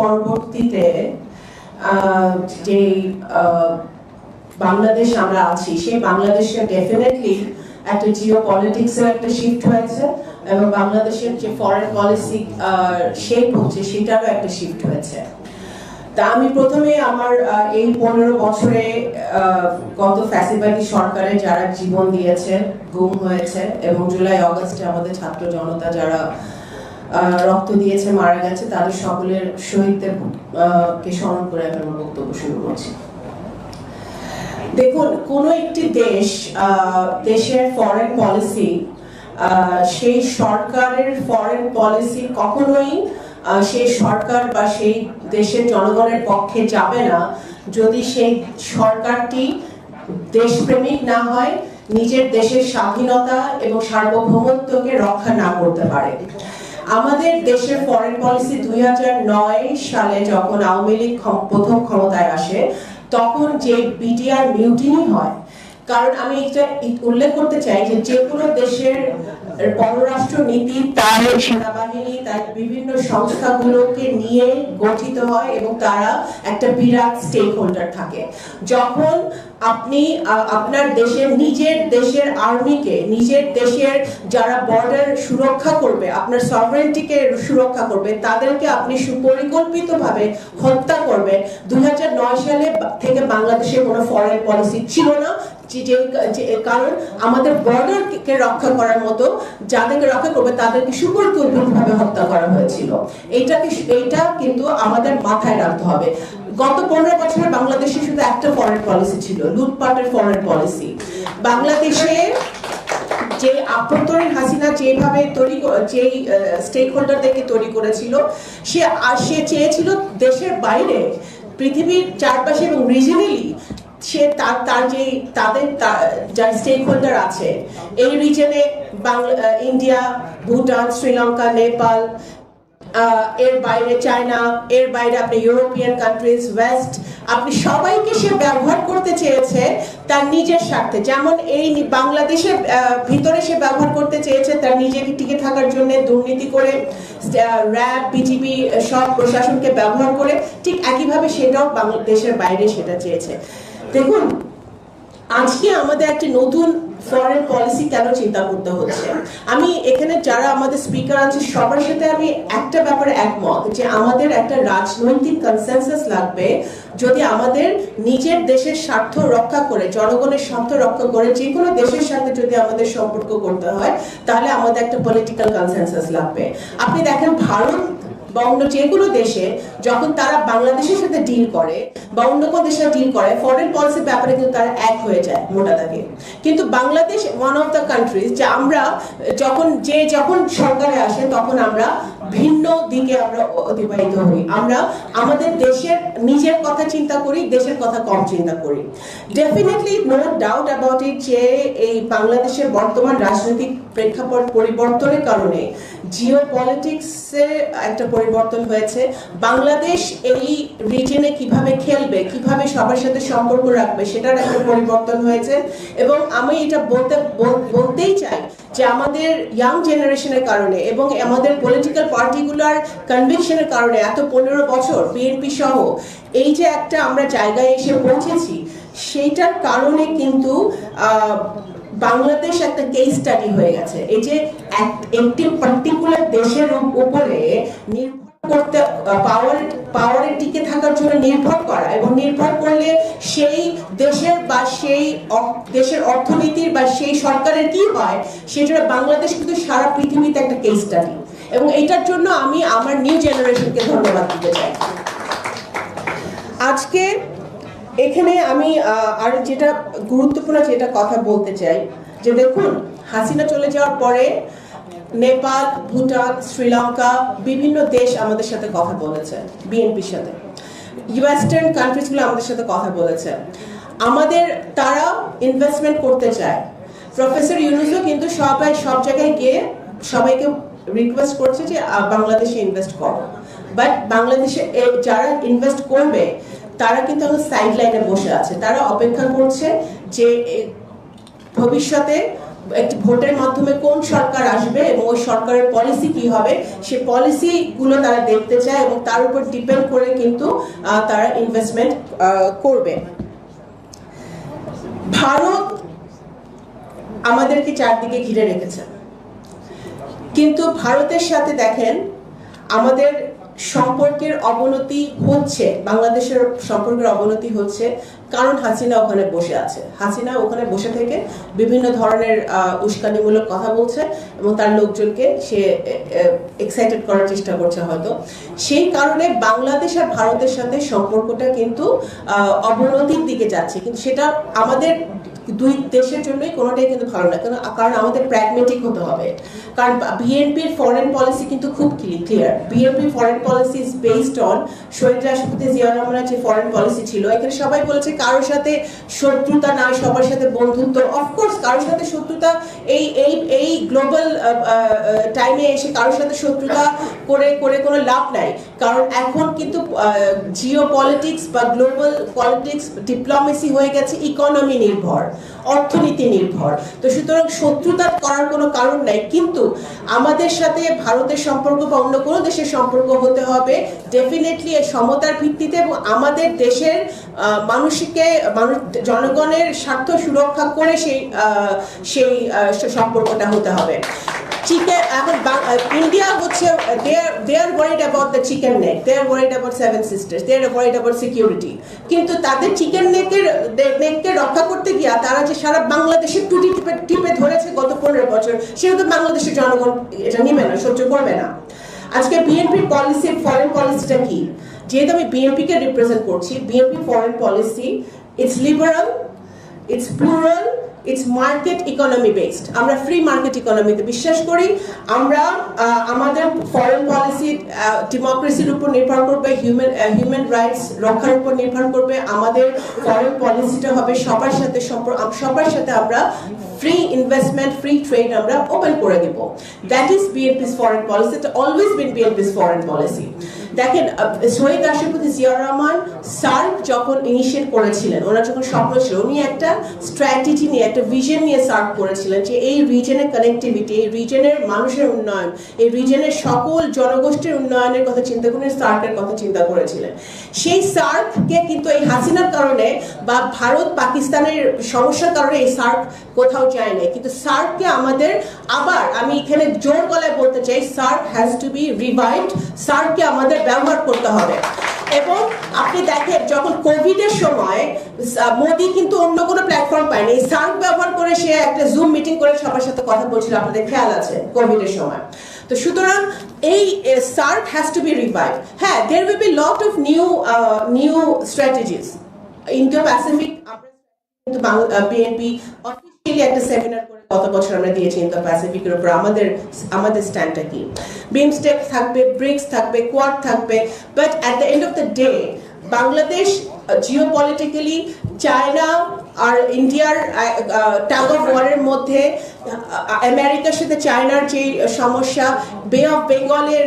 পরবর্তীতে যে বাংলাদেশ আমরা আছি, সেই বাংলাদেশে ডেফিনেটলি একটা জিও পলিটিক্সের একটা শিফট হয়েছে এবং বাংলাদেশের যে ফরেন পলিসি শেপ হচ্ছে, সেটারও একটা শিফট হয়েছে। তা আমি প্রথমে আমার এই পনেরো বছরে গত ফ্যাসিবাদী সরকারে যারা জীবন দিয়েছে, গুম হয়েছে এবং জুলাই, অগস্টে আমাদের ছাত্র জনতা যারা রক্ত দিয়েছে, মারা গেছে, তাদের সকলের শহীদদের কে স্মরণ করে আমি আমার বক্তব্য শুরু করছি। দেখুন, কোন একটি দেশ দেশের ফরেন পলিসি সেই সরকারের ফরেন পলিসি কখনোই সেই সরকার বা সেই দেশের জনগণের পক্ষে যাবে না। যদি সেই সরকারটি দেশপ্রেমিক না হয়, নিজের দেশের স্বাধীনতা এবং সার্বভৌমত্বকে রক্ষা না করতে পারে। আমাদের দেশের ফরেন পলিসি দুই হাজার নয় সালে যখন আওয়ামী লীগ প্রথম ক্ষমতায় আসে, তখন যে বিডিআর মিউটিনি হয়, কারণ আমি এটা উল্লেখ করতে চাই যে যে কোনো দেশের পররাষ্ট্র নীতি তার সেনাবাহিনী তার বিভিন্ন সংস্থাগুলোকে নিয়ে গঠিত হয় এবং তারা একটা বিরাট স্টেক হোল্ডার থাকে। যখন আপনি আপনার দেশের, নিজের দেশের আর্মিকে নিজের দেশের যারা বর্ডার সুরক্ষা করবে, আপনার সভারেন্টিকে সুরক্ষা করবে, তাদেরকে আপনি সুপরিকল্পিতভাবে হত্যা করবে। দু সালে থেকে বাংলাদেশের কোনো ফরেন পলিসি ছিল না। যে- কারণ আমাদের বর্ডারকে রক্ষা করার মতো, যাদেরকে রক্ষা করবে তাদেরকে সুপরিকল্পিতভাবে হত্যা করা হয়েছিল। এইটাকে এইটা কিন্তু আমাদের মাথায় রাখতে হবে। গত পনেরো বছরে বাংলাদেশে শুধু একটা ফরেন পলিসি ছিল, লুটপাটের ফরেন পলিসি বাংলাদেশে যে আভ্যন্তরীণ হাসিনা যেভাবে তৈরি যেই স্টেক হোল্ডারদেরকে তৈরি করেছিল, সে সে চেয়েছিল দেশের বাইরে পৃথিবীর চারপাশে এবং রিজনালি সে তার তার যে, তাদের যার স্টেক হোল্ডার আছে, এই রিজনে বাংলা ইন্ডিয়া ভুটান শ্রীলঙ্কা নেপাল এর বাইরে চায়না এর বাইরে আপনি ইউরোপিয়ান কান্ট্রিজ ওয়েস্ট আপনি সবাইকে সে ব্যবহার করতে চেয়েছে তার নিজের স্বার্থে। যেমন এই বাংলাদেশের ভিতরে সে ব্যবহার করতে চেয়েছে তার নিজেকে টিকে থাকার জন্য দুর্নীতি করে র্যাব বিজিবি সব প্রশাসনকে ব্যবহার করে, ঠিক একইভাবে সেটাও বাংলাদেশের বাইরে সেটা চেয়েছে। দেখুন, আজকে আমাদের একটি নতুন ফরেন পলিসি কেন চিন্তা করতে হচ্ছে? আমি এখানে যারা আমাদের স্পিকার আছে, সবার সাথে আমি একটা ব্যাপারে একমত যে আমাদের একটা রাজনৈতিক কনসেনসাস লাগবে যদি আমাদের নিজের দেশের স্বার্থ রক্ষা করে, জনগণের স্বার্থ রক্ষা করে, যে কোনো দেশের সাথে যদি আমাদের সম্পর্ক করতে হয়, তাহলে আমাদের একটা পলিটিক্যাল কনসেনসাস লাগবে। আপনি দেখেন, ভারত বা অন্য যে কোনো দেশে যখন তারা বাংলাদেশের সাথে ডিল করে বা অন্য কোনো দেশের সাথে ডিল করে ফরেন পলিসির ব্যাপারে কিন্তু তারা এক হয়ে যায় মোটা দাগে। কিন্তু Bangladesh one of the countries যে আমরা যখন, যে যখন সরকারে আসে, তখন আমরা ভিন্ন দিকে আমরা অতিবাহিত হই। আমরা আমাদের দেশের নিজের কথা চিন্তা করি, দেশের কথা কম চিন্তা করি। Definitely no doubt about it যে এই বাংলাদেশের বর্তমান রাজনৈতিক প্রেক্ষাপট পরিবর্তনের কারণে জিও পলিটিক্সে একটা পরিবর্তন হয়েছে। বাংলাদেশ এই রিজনে কীভাবে খেলবে, কীভাবে সবার সাথে সম্পর্ক রাখবে, সেটার একটা পরিবর্তন হয়েছে। এবং আমি এটা বলতে বলতেই চাই যে আমাদের ইয়াং জেনারেশনের কারণে এবং আমাদের পলিটিক্যাল পার্টিকুলার কনভিকশনের কারণে এত পনেরো বছর বিএনপি সহ এই যে একটা আমরা জায়গায় এসে পৌঁছেছি, সেইটার কারণে কিন্তু বাংলাদেশ একটা কেস স্টাডি হয়ে গেছে। এই যে এক- একটি পার্টিকুলার দেশের উপরে নির্ভর করতে পাওয়ার পাওয়ারে টিকে থাকার জন্য নির্ভর করা এবং নির্ভর করলে সেই দেশের বা সেই দেশের অর্থনীতির বা সেই সরকারের কি হয় সেটা বাংলাদেশ কিন্তু সারা পৃথিবীতে একটা কেস স্টাডি এবং এটার জন্য আমি আমার নিউ জেনারেশনকে ধন্যবাদ দিতে চাই। আজকে এখানে আমি আর যেটা গুরুত্বপূর্ণ যেটা কথা বলতে চাই, যে দেখুন, হাসিনা চলে যাওয়ার পরে নেপাল, ভুটান, শ্রীলঙ্কা, বিভিন্ন দেশ আমাদের সাথে কথা বলেছে, বিএনপির সাথে। ওয়েস্টার্ন কান্ট্রিজগুলো আমাদের সাথে কথা বলেছে। আমাদের, তারা ইনভেস্টমেন্ট করতে চায়। প্রফেসর ইউনুসও কিন্তু সবাই, সব জায়গায় গিয়ে সবাইকে রিকোয়েস্ট করছে যে বাংলাদেশে ইনভেস্ট করো। বাট বাংলাদেশে যারা ইনভেস্ট করবে, তারা কিন্তু এখন সাইড লাইনে বসে আছে। তারা অপেক্ষা করছে যে ভবিষ্যতে একটি ভোটের মাধ্যমে কোন সরকার আসবে এবং ওই সরকারের পলিসি কি হবে, সে পলিসি গুলো তারা দেখতে চায় এবং তার উপর ডিপেন্ড করে কিন্তু তারা ইনভেস্টমেন্ট করবে। ভারত আমাদেরকে চারদিকে ঘিরে রেখেছে। কিন্তু ভারতের সাথে দেখেন, আমাদের সম্পর্কের অবনতি হচ্ছে, বাংলাদেশের সম্পর্কের অবনতি হচ্ছে, কারণ হাসিনা ওখানে বসে আছে। হাসিনা ওখানে বসে থেকে বিভিন্ন ধরনের উস্কানিমূলক কথা বলছে এবং তার লোকজনকে সে এক্সাইটেড করার চেষ্টা করছে হয়তো। সেই কারণে বাংলাদেশ আর ভারতের সাথে সম্পর্কটা কিন্তু অবনতির দিকে যাচ্ছে। কিন্তু সেটা আমাদের দুই দেশের জন্যই কোনোটাই কিন্তু ভালো না কারণ কারণ আমাদের প্র্যাগমেটিক হতে হবে। কারণ বিএনপির ফরেন পলিসি কিন্তু খুব clear BNP foreign policy is based on শহীদ রাষ্ট্রপতি জিয়া রহমানের যে ফরেন পলিসি ছিল, এখানে সবাই বলেছে কারোর সাথে শত্রুতা নয় সবার সাথে বন্ধুত্ব। অফকোর্স কারোর সাথে শত্রুতা এই এই এই গ্লোবাল টাইমে এসে কারোর সাথে শত্রুতা করে করে কোনো লাভ নাই। কারণ এখন কিন্তু জিও পলিটিক্স বা গ্লোবাল পলিটিক্স ডিপ্লোমেসি হয়ে গেছে ইকোনমি নির্ভর, অর্থনীতি নির্ভর। তো সুতরাং শত্রুতা করার কোনো কারণ নাই, কিন্তু আমাদের সাথে ভারতের সম্পর্ক বা অন্য কোনো দেশের সম্পর্ক হতে হবে ডেফিনেটলি সমতার ভিত্তিতে এবং আমাদের দেশের মানুষকে, মানুষ, জনগণের স্বার্থ সুরক্ষা করে সেই সেই সম্পর্কটা হতে হবে। চিকেন এখন ইন্ডিয়া হচ্ছে they are worried about the chicken neck they are worried about seven sisters they are worried about security কিন্তু তাদের চিকেন নেকের নেককে রক্ষা করতে গিয়া তারা যে সারা বাংলাদেশের টুটি টিপে টিপে ধরেছে গত পনেরো বছর, সেটা তো বাংলাদেশের জনগণ এটা নিবে না, সহ্য করবে না। আজকে বিএনপির পলিসি ফরেন পলিসিটা কি? যেহেতু আমি বিএনপিকে রিপ্রেজেন্ট করছি BNP foreign policy it's liberal it's plural it's market economy based আমরা ফ্রি মার্কেট ইকোনমিতে বিশ্বাস করি। আমরা আমাদের ফরেন পলিসি ডেমোক্রেসির উপর নির্ভর করবে হিউম্যান হিউম্যান রাইটস রক্ষার উপর নির্ভর করবে। আমাদের ফরেন পলিসিটা হবে সবার সাথে সম্পর্ক সবার সাথে আমরা ফ্রি ইনভেস্টমেন্ট ফ্রি ট্রেড আমরা ওপেন করে দেব। That is BNP's foreign policy এটা always been BNP's foreign policy দেখেন শহীদ রাষ্ট্রপতি জিয়াউর রহমান সার্ক যখন ইনিশিয়েট করেছিলেন, ওনার যখন স্বপ্ন ছিল, উনি একটা স্ট্র্যাটেজি নিয়ে, একটা ভিশন নিয়ে সার্ক করেছিলেন যে এই রিজনের কানেক্টিভিটি এই রিজনের মানুষের উন্নয়ন, এই রিজনের সকল জনগোষ্ঠীর উন্নয়নের কথা চিন্তা করে সার্কের কথা চিন্তা করেছিলেন। সেই সার্ককে কিন্তু এই হাসিনার কারণে বা ভারত পাকিস্তানের সমস্যার কারণে এই সার্ক কোথাও যায় না কিন্তু সার্ককে আমাদের আবার, আমি এখানে জোর গলায় বলতে চাই, SAARC has to be revived সার্ককে আমাদের ব্যবহার করতে হবে। এবং আপনি দেখেন, যখন কোভিড এর সময় মোদি কিন্তু অন্য কোনো প্ল্যাটফর্ম পায়নি। সার্ক ব্যবহার করে সে একটা জুম মিটিং করে সবার সাথে কথা বলছিল, আপনাদের খেয়াল আছে কোভিড এর সময়। তো সুতরাং এই SAARC has to be revive হ্যাঁ there will be lot of new new strategies Indo Pacific কিন্তু বিএনপি অফিসিয়ালি একটা সেমিনার গত বছর আমরা দিয়েছি ইন্দো প্যাসিফিকের উপর আমাদের আমাদের স্ট্যান্ডটা কি? বিমস্টেক থাকবে ব্রিক্স থাকবে কোয়াড থাকবে but at the end of the day Bangladesh geopolitically China আর ইন্ডিয়ার টাগ অফ ওয়ারের মধ্যে আমেরিকার সাথে চায়নার যে সমস্যা বে অফ বেঙ্গলের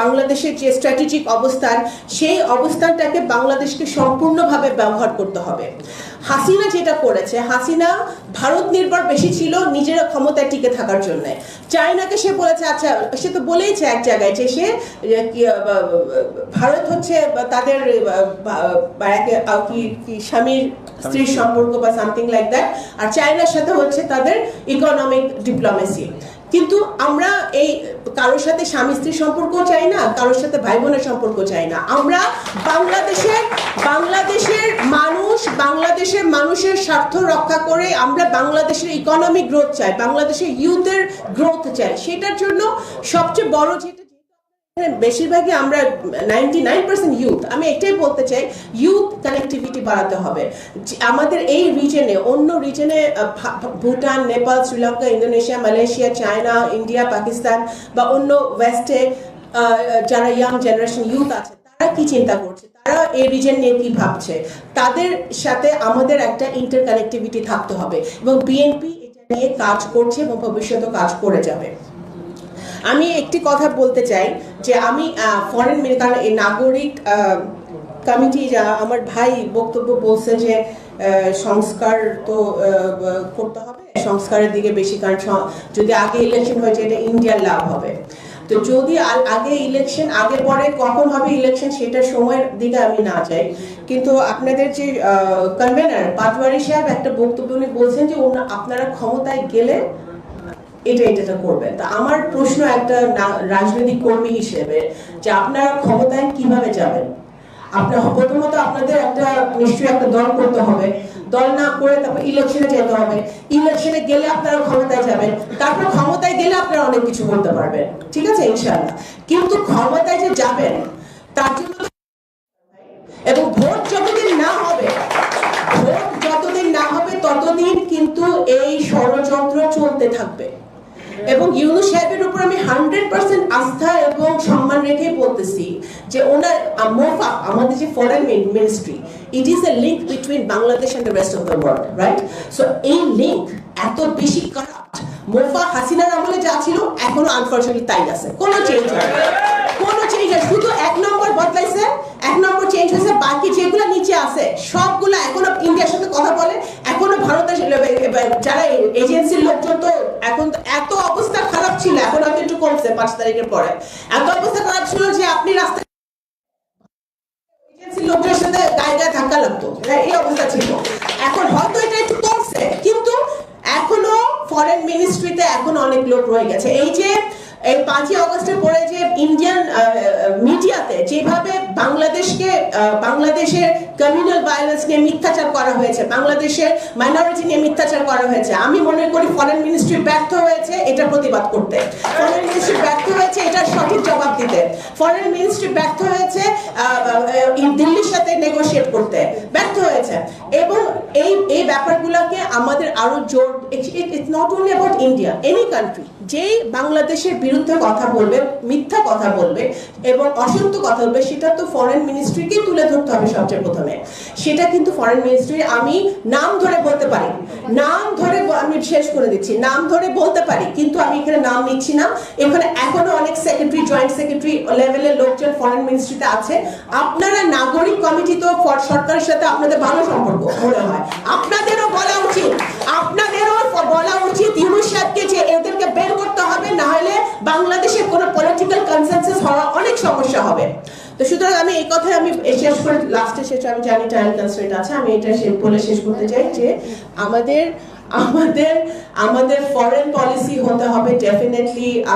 বাংলাদেশের যে স্ট্র্যাটেজিক অবস্থান, সেই অবস্থানটাকে বাংলাদেশকে সম্পূর্ণভাবে ব্যবহার করতে হবে। হাসিনা যেটা করেছে হাসিনা ভারত নির্ভর বেশি ছিল নিজের ক্ষমতায় টিকে থাকার জন্য। চায়নাকে সে বলেছে আচ্ছা সে তো বলেইছে এক জায়গায় যে সে ভারত হচ্ছে তাদের কি স্বামীর স্ত্রীর সম্পর্ক বা সামথিং লাইক দ্যাট আর চায়নার সাথে হচ্ছে তাদের ইকোনমিক ডিপ্লোমেসি কিন্তু আমরা এই কারোর সাথে স্বামী স্ত্রীর সম্পর্ক চাই না, কারোর সাথে ভাই বোনের সম্পর্ক চাই না। আমরা বাংলাদেশের বাংলাদেশের মানুষ, বাংলাদেশের মানুষের স্বার্থ রক্ষা করে আমরা বাংলাদেশের ইকোনমিক গ্রোথ চাই, বাংলাদেশের ইউথের গ্রোথ চাই। সেটার জন্য সবচেয়ে বড় যেটা বেশিরভাগই আমরা নাইনটি নাইন পার্সেন্ট ইউথ আমি এটাই বলতে চাই ইউথ কানেক্টিভিটি বাড়াতে হবে। আমাদের এই রিজনে অন্য রিজনে Bhutan, Nepal, Sri Lanka, Indonesia, Malaysia, China, India, Pakistan বা অন্য ওয়েস্টে যারা ইয়াং জেনারেশন ইউথ আছে, তারা কি চিন্তা করছে? তারা এই রিজন নিয়ে কি ভাবছে? তাদের সাথে আমাদের একটা ইন্টার কানেক্টিভিটি থাকতে হবে এবং বিএনপি এটা নিয়ে কাজ করছে এবং ভবিষ্যতে কাজ করে যাবে। আমি একটি কথা বলতে চাই যে আমি ফরেন কারণ এই নাগরিক কমিটি যা আমার ভাই বক্তব্য বলছে যে সংস্কার তো করতে হবে, সংস্কারের দিকে বেশি, কারণ যদি আগে ইলেকশন হয়েছে, এটা ইন্ডিয়ার লাভ হবে। তো যদি আগে ইলেকশন আগে পরে কখন হবে ইলেকশন সেটা সময়ের দিকে আমি না যাই। কিন্তু আপনাদের যে কনভেনার পাটওয়ারি সাহেব একটা বক্তব্য উনি বলছেন যে আপনারা ক্ষমতায় গেলে এটা এটা করবেন তা আমার প্রশ্ন একটা রাজনৈতিক কর্মী হিসেবে যে আপনারা ক্ষমতায় কীভাবে যাবেন? আপনার প্রথমত আপনাদের একটা, নিশ্চয়ই একটা দল করতে হবে। দল না করে তারপর ইলেকশনে যেতে হবে। ইলেকশনে গেলে আপনারা ক্ষমতায় যাবেন। তারপর ক্ষমতায় গেলে আপনারা অনেক কিছু করতে পারবেন। ঠিক আছে? ইনশাআল্লাহ। কিন্তু ক্ষমতায় যে যাবেন, তার জন্য এবং ভোট যতদিন না হবে, ভোট যতদিন না হবে, ততদিন কিন্তু এই ষড়যন্ত্র চলতে থাকবে। এবং ইউনুস সাহেবের উপর আমি হান্ড্রেড পার্সেন্ট আস্থা এবং সম্মান রেখে বলতেছি যে ওনার মোফা, আমাদের যে foreign ministry it is a link between Bangladesh and the rest of the world right so এই লিঙ্ক এত বেশি কারাপ্ট মোফা হাসিনার আমলে যা ছিল, এখনও আনফর্চুনেটলি তাই আছে। কোনো চেঞ্জ হয় কোনো চেঞ্জ হয় শুধু এক নম্বর বদলাইছে, এক নম্বর চেঞ্জ হয়েছে, বাকি যেগুলো নিচে আছে, সবগুলো এখনও ইন্ডিয়ার সাথে কথা বলে, এখনও ভারতের যারা এজেন্সির লোকজন তো এখন এত অবস্থা খারাপ ছিল, এখন হয়তো একটু কমছে পাঁচ তারিখের পরে। এত অবস্থা খারাপ ছিল যে আপনি রাস্তায় লোকজনের সাথে গায়ে গায়ে ধাক্কা লাগতো। এই অবস্থা ছিল। এখন হয়তো এটা একটু কমছে, কিন্তু এখনও ফরেন মিনিস্ট্রিতে এখন অনেক লোক রয়ে গেছে। এই যে, এই পাঁচই অগস্টের পরে যে ইন্ডিয়ান মিডিয়াতে যেভাবে বাংলাদেশকে বাংলাদেশের কমিউনাল ভায়োলেন্স নিয়ে মিথ্যাচার করা হয়েছে। বাংলাদেশের মাইনরিটি নিয়ে মিথ্যাচার করা হয়েছে। আমি মনে করি ফরেন মিনিস্ট্রি ব্যর্থ হয়েছে, এটা প্রতিবাদ করতে। ফরেন মিনিস্ট্রি ব্যর্থ হয়েছে এটার সঠিক জবাব দিতে। ফরেন মিনিস্ট্রি ব্যর্থ হয়েছে দিল্লির সাথে নেগোশিয়েট করতে। ব্যর্থ হয়েছে। এবং এই এই ব্যাপারগুলোকে আমাদের আরও জোর it's not only about India any country যেই বাংলাদেশের বিরুদ্ধে কথা বলবে, মিথ্যা কথা বলবে, এবং অসত্য কথা বলবে, সেটা তো ফরেন মিনিস্ট্রিকেই তুলে ধরতে হবে সবচেয়ে প্রথমে। সেটা কিন্তু ফরেন মিনিস্ট্রি আমি নাম ধরে বলতে পারি। নাম ধরে আমি শেষ করে দিচ্ছি। নাম ধরে বলতে পারি, কিন্তু আমি এখানে নাম নিচ্ছি না। এখানে এখনও অনেক সেক্রেটারি জয়েন্ট সেক্রেটারি লেভেলের লোকজন ফরেন মিনিস্ট্রিতে আছে। আপনারা নাগরিক কমিটি তো সরকারের সাথে আপনাদের ভালো সম্পর্ক, মনে হয়। আপনাদেরও বলা উচিত। আপনাদেরও বলা উচিত ইউনুস সাহেবকে যে এদেরকে বের করতে হবে, না হলে বাংলাদেশের কোনো পলিটিক্যাল কনসেনসাস হওয়া অনেক সমস্যা হবে। তো সুতরাং আমি এই কথায় আমি শেষ করে লাস্টে শেষ আমি জানি টাইম কনস্ট্রেন্ট আছে, আমি এটা শেষ বলে শেষ করতে চাই যে আমাদের আমাদের আমাদের ফরেন পলিসি হতে হবে ডেফিনেটলি আমাদের